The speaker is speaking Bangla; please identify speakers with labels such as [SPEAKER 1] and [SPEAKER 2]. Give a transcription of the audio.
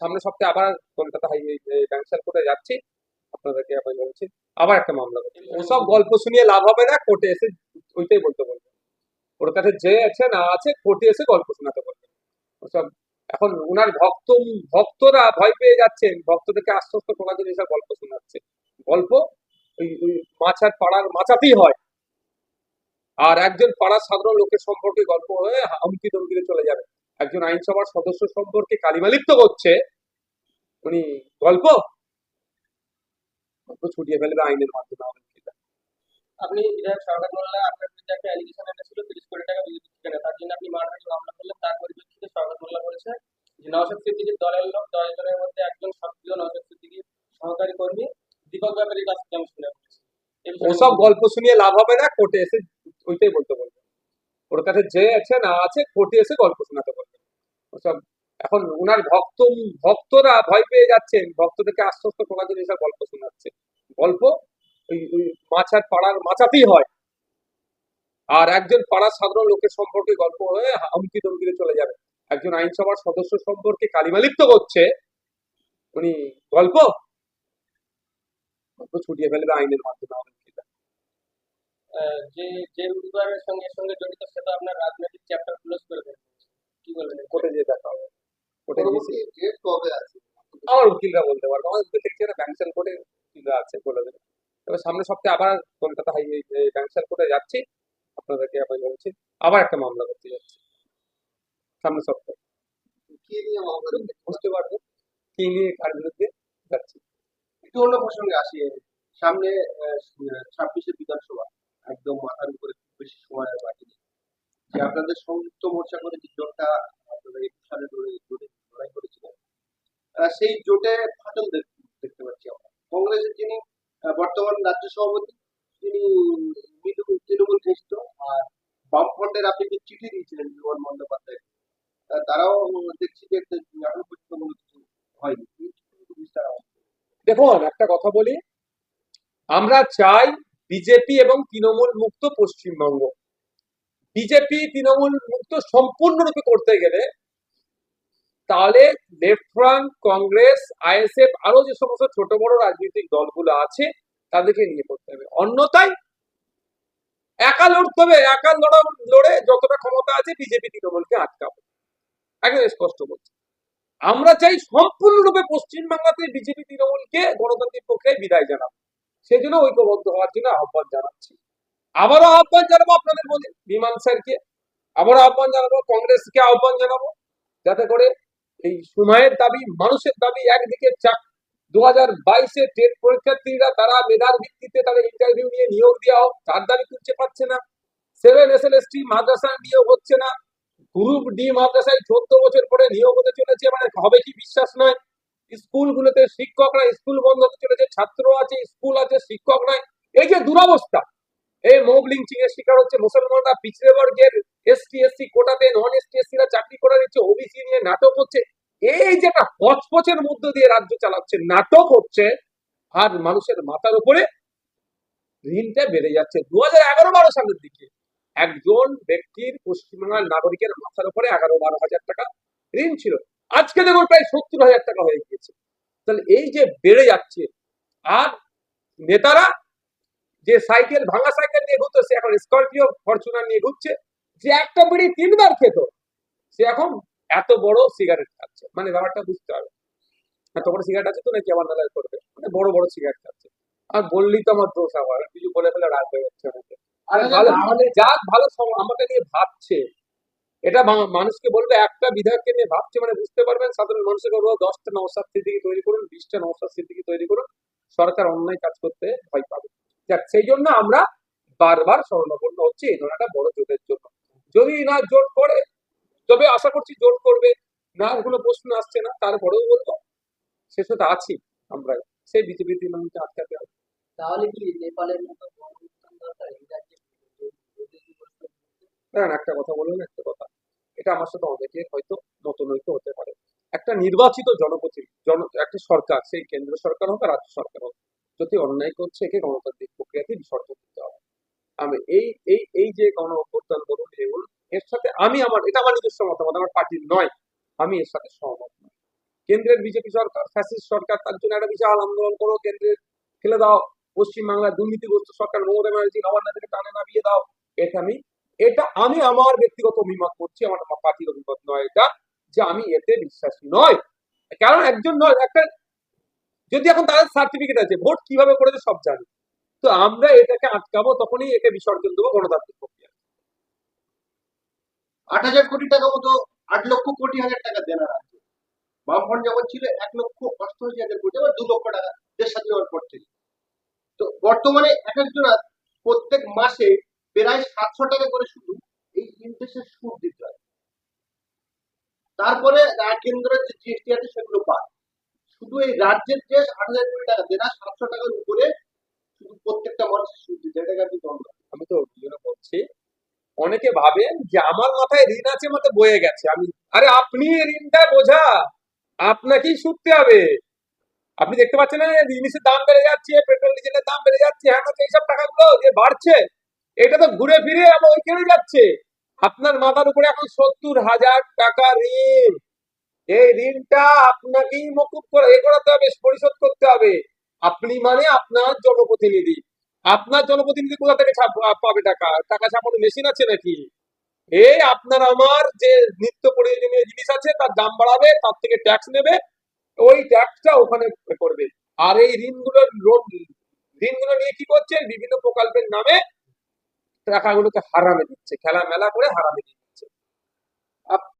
[SPEAKER 1] সামনের সপ্তাহে আবার কলকাতা হাই ব্যাংসার কোর্টে যাচ্ছি, আপনাদেরকে আবার বলছি, আবার একটা মামলা করছি ওসব গল্প শুনিয়ে লাভ হবে না কোর্টে এসে ওইটাই বলতে বলব। ওর কাছে যে আছে, না আছে কোর্টে এসে গল্প শোনাতে বলবেন ওসব এখন ওনার ভক্ত, ভক্তরা ভয় পেয়ে যাচ্ছেন, ভক্তদেরকে আশ্বস্ত করার জন্য এসব গল্প শোনাচ্ছে। গল্প ওই ওই মাছার পাড়ার মাচাতেই হয়। আর একজন পাড়ার সাধারণ লোকের সম্পর্কে গল্প হয়ে হুমকি ধমকিতে চলে যাবে। একজন আইনসভার সদস্য সম্পর্কে কালিমালিপ্ত করছে উনি গল্প? গল্প ছুটিয়ে ফেলবে আইনের মাধ্যমে
[SPEAKER 2] আপনি বিধায়ক সরকার মোল্লা আপনার বিরুদ্ধে একটা অ্যালিগেশন এনেছিল তিরিশ কোটি টাকা বিজেপি থেকে নেয়। তার জন্য আপনি মামলা করলেন। তার পরিপ্রেক্ষিতে সরকার মোল্লা বলেছে যে নওশাদ সিদ্দিকির দলের লোক দশ জনের মধ্যে একজন সক্রিয় নওশাদ সিদ্দিকির সহকারী কর্মী দীপক ব্যাপারীর কাছ থেকে আমি শুনে
[SPEAKER 1] ওসব গল্প শুনিয়ে লাভ হবে না কোর্টে এসে ওইটাই বলতে বলব। ওর কাছে যে আছে না আছে কোর্টে এসে গল্প শোনাতে ওসব এখন ওনার ভক্ত ভক্তরা ভয় পেয়ে যাচ্ছেন। ভক্তদেরকে আশ্বস্ত করার জন্য এসব গল্প শোনাচ্ছে। গল্প ওই ওই মাছার পাড়ার মাচাতেই হয়। আর একজন পাড়ার সাধারণ লোকের সম্পর্কে গল্প হয়ে হুমকি ধমকিতে চলে যাবে। একজন আইনসভার সদস্য সম্পর্কে কালিমালিপ্ত করছে। উনি গল্প? গল্প ছুটিয়ে ফেলবে আইনের মাধ্যমে।
[SPEAKER 2] আহ, যে যে সঙ্গে সঙ্গে জড়িত সেটা আপনার রাজনৈতিক চ্যাপ্টার ক্লোজ করে দেবে। কি বলবেন?
[SPEAKER 1] কোর্টে যেয়ে দেখা হবে। কোর্টে গেছি
[SPEAKER 3] ডেট কবে আছে?
[SPEAKER 1] আমার উকিলরা বলতে পারবে। একটা কোর্টে উকিলরা আছে বলে দেবে। তবে সামনের সপ্তাহে আবার কলকাতা হাই কোর্টে যাচ্ছি। আপনাদেরকে আবার বলছি আবার একটা মামলা করতে যাচ্ছি। সামনের সপ্তাহে।
[SPEAKER 3] কি নিয়ে মামলা
[SPEAKER 1] বুঝতে পারবে কি নিয়ে কার বিরুদ্ধে যাচ্ছি।
[SPEAKER 3] একটু অন্য প্রসঙ্গে আসি। সামনে ছাব্বিশে বিধানসভা একদম মাথার উপরে যে আপনাদের সংযুক্ত মোর্চা করে যে জোটটা আপনারা একুশ সালে ধরে জোটে লড়াই করেছিলেন সেই জোটে ফাটল দেখ- দেখতে পাচ্ছি আমরা। কংগ্রেসের যিনি বর্তমান রাজ্য সভাপতি, তিনি তৃণমূল ঘনিষ্ঠ, আর বামফ্রন্টের আপনি যে চিঠি দিয়েছিলেন বিমান বন্দ্যোপাধ্যায় তারাও দেখছি যে এখন পর্যন্ত কিছু হয়নি।
[SPEAKER 1] দেখুন, একটা কথা বলি, আমরা চাই বিজেপি এবং তৃণমূল মুক্ত পশ্চিমবঙ্গ। বিজেপি তৃণমূল মুক্ত সম্পূর্ণরূপে করতে গেলে তাহলে লেফট ফ্রন্ট কংগ্রেস আইএসএফ আরও যে সমস্ত ছোট বড় রাজনৈতিক দলগুলো আছে, তাদেরকে নিয়ে করতে হবে। অন্যথায় একা লড়তে হবে, একা লড়া, লড়ে যতটা ক্ষমতা আছে বিজেপি তৃণমূলকে আটকাবে। একদম স্পষ্ট বলছি। আমরা চাই সম্পূর্ণরূপে পশ্চিমবাংলাতে বিজেপি তৃণমূলকে গণতান্ত্রিক প্রক্রিয়ায় বিদায় জানাব। সেই জন্য ঐক্যবদ্ধ হওয়ার জন্য আহ্বান জানাচ্ছি। আবারও আহ্বান জানাব আপনাদের বলি বিমান স্যারকে। আবারও আহ্বান জানাব, কংগ্রেসকে আহ্বান জানাব, যাতে করে এই সময়ের দাবি, মানুষের দাবি একদিকে চাক। দু হাজার বাইশে টেট পরীক্ষার্থীরা তারা মেধার ভিত্তিতে তাদের ইন্টারভিউ নিয়ে নিয়োগ দেওয়া হোক, তার দাবি তুলতে পারছে না। Seven S L S T মাদ্রাসায় নিয়োগ হচ্ছে না। গ্রুপ ডি মাদ্রাসায় চোদ্দ বছর পরে নিয়োগ হতে চলেছে মানে হবে কি বিশ্বাস নয়। স্কুলগুলোতে শিক্ষকরা স্কুল বন্ধ হতে চলেছে ছাত্র আছে, স্কুল আছে, শিক্ষক নাই এই যে দুরবস্থা এই মব লিঞ্চিং এর শিকার হচ্ছে মুসলমানরা পিছড়ে বর্গের এসটি, এসসি কোটাতে নন এসটি, এসসিরা চাকরি করে নিচ্ছে ওবিসি নিয়ে নাটক হচ্ছে। এই যে একটা হচপচের মধ্য দিয়ে রাজ্য চালাচ্ছে, নাটক হচ্ছে, আর মানুষের মাথার উপরে ঋণটা বেড়ে যাচ্ছে। দু হাজার এগারো বারো সালের দিকে একজন ব্যক্তির পশ্চিমবাংলার নাগরিকের মাথার উপরে এগারো বারো হাজার টাকা ঋণ ছিল। আজকে দেখুন প্রায় সত্তর হাজার টাকা হয়ে গিয়েছে। তাহলে এই যে বেড়ে যাচ্ছে, আর নেতারা যে সাইকেল ভাঙা সাইকেল নিয়ে ঘুরতো সে এখন স্করপিও ফরচুনার নিয়ে ঘুরছে যে একটা বিড়ি তিনবার খেত। সে এখন এত বড় সিগারেট খাচ্ছে। মানে ব্যাপারটা বুঝতে হবে। এত বড় সিগারেট আছে তো নাকি আমার নালায় করবে? মানে বড় বড় সিগারেট খাচ্ছে। আর বললেই তো আমার দোষ আবার। কিছু বলে ফেলে রাগ হয়ে যাচ্ছে অনেকে আরে ভালো আমাদের যাক ভালো আমাকে নিয়ে ভাবছে। এটা মানুষকে বলবে একটা বিধায়ককে নিয়ে ভাবছে মানে বুঝতে পারবেন। সাধারণ মানুষকে বলব দশটা নওসাদ সিদ্দিকি তৈরি করুন বিশটা নওসাদ সিদ্দিকি তৈরি করুন। সরকার অন্যায় কাজ করতে ভয় পাবে। যাক সেই জন্য আমরা বারবার স্মরণাপন্ন হচ্ছে এই ধরনের একটা বড় জোটের জন্য। যদি না জোট করে তবে আশা করছি জোট করবে। না কোনো প্রশ্ন আসছে না তারপরেও বলব শেষ হতে আছি আমরা। সেই বিজেপি তৃণমূলকে আটকাতে হবে।
[SPEAKER 2] তাহলে কি নেপালের মতো
[SPEAKER 1] দেখেন একটা কথা বলুন একটা কথা। এটা আমার সাথে অনেকের হয়তো মতনৈক্য হতে পারে। একটা নির্বাচিত জনপ্রতিনিধি জন একটা সরকার সেই কেন্দ্র সরকার হোক রাজ্য সরকার যদি অন্যায় করছে, একে গণতান্ত্রিক প্রক্রিয়াতে বিসর্জন দিতে হবে। আমি এই এই এই যে গণ অভ্যুত্থান বলুন এগুলো এর সাথে আমি আমার, এটা আমার নিজস্ব মতামত, আমার পার্টির নয়। আমি এর সাথে সহমত নই। কেন্দ্রের বিজেপি সরকার, ফ্যাসিস্ট সরকার, তার জন্য একটা বিশাল আন্দোলন করো কেন্দ্রের ফেলে দাও। পশ্চিমবাংলার দুর্নীতিগ্রস্ত সরকার, মমতা ব্যানার্জি নবান্নকে টানে নামিয়ে দাও। এটা আমি এটা আমি আমার ব্যক্তিগত অভিমত করছি, আমার পার্টির অভিমত নয় এটা, যে আমি এতে বিশ্বাসী নয় কারণ একজন নয়, একটা যদি এখন তাদের সার্টিফিকেট আছে, ভোট কীভাবে করেছে সব জানি। তো আমরা এটাকে আটকাবো, তখনই একে বিসর্জন দেবো গণতান্ত্রিক প্রক্রিয়া।
[SPEAKER 3] আট হাজার কোটি টাকা মতো, আট লক্ষ কোটি হাজার টাকা দেনা রাজ্য বামফ্রন্ট যেমন ছিল, এক লক্ষ অষ্টআশি হাজার কোটি, আবার দু লক্ষ টাকা দেশ সাথে হওয়ার পর থেকে। তো বর্তমানে এক একজন প্রত্যেক মাসে প্রায় সাতশো টাকা করে শুধু এই ইন্টারেস্টের সুদ দিতে হয়। তারপরে কেন্দ্রের যে জিএসটি আছে, সেগুলো পায় শুধু এই রাজ্যের যে আট হাজার কোটি টাকা, দেনা সাতশো টাকার উপরে শুধু প্রত্যেকটা মানুষের সুদ দিতে এটাকে আপনি
[SPEAKER 1] আমি তো ওই জন্য বলছি, অনেকে ভাবেন যে আমার মাথায় ঋণ আছে মতো বয়ে গেছে। আমি, আরে আপনি ঋণটা বোঝা, আপনাকেই শুনতে হবে। আপনি দেখতে পাচ্ছেন না জিনিসের দাম বেড়ে যাচ্ছে, পেট্রোল, ডিজেলের দাম বেড়ে যাচ্ছে হ্যাঁ এইসব টাকাগুলো যে বাড়ছে, এটা তো ঘুরে ফিরে আবার ওইখানে যাচ্ছে। আপনার মাথার উপরে এখন সত্তর হাজার টাকা ঋণ। এই ঋণটা আপনাকেই মকুব করে, এ করাতে হবে, পরিশোধ করতে হবে। আপনি মানে আপনার জনপ্রতিনিধি। আপনার জনপ্রতিনিধি কোথা থেকে পাবে টাকা? টাকা ছাপানোর মেশিন আছে নাকি? এই আপনার আমার যে নিত্য প্রয়োজনীয় জিনিস আছে, তার দাম বাড়াবে, তার থেকে ট্যাক্স নেবে, ওই ট্যাক্সটা ওখানে করবে। আর এই ঋণগুলো ঋণগুলো নিয়ে কি করছে? বিভিন্ন প্রকল্পের নামে টাকাগুলোকে হারামে দিচ্ছে খেলা মেলা করে হারামে দিচ্ছে।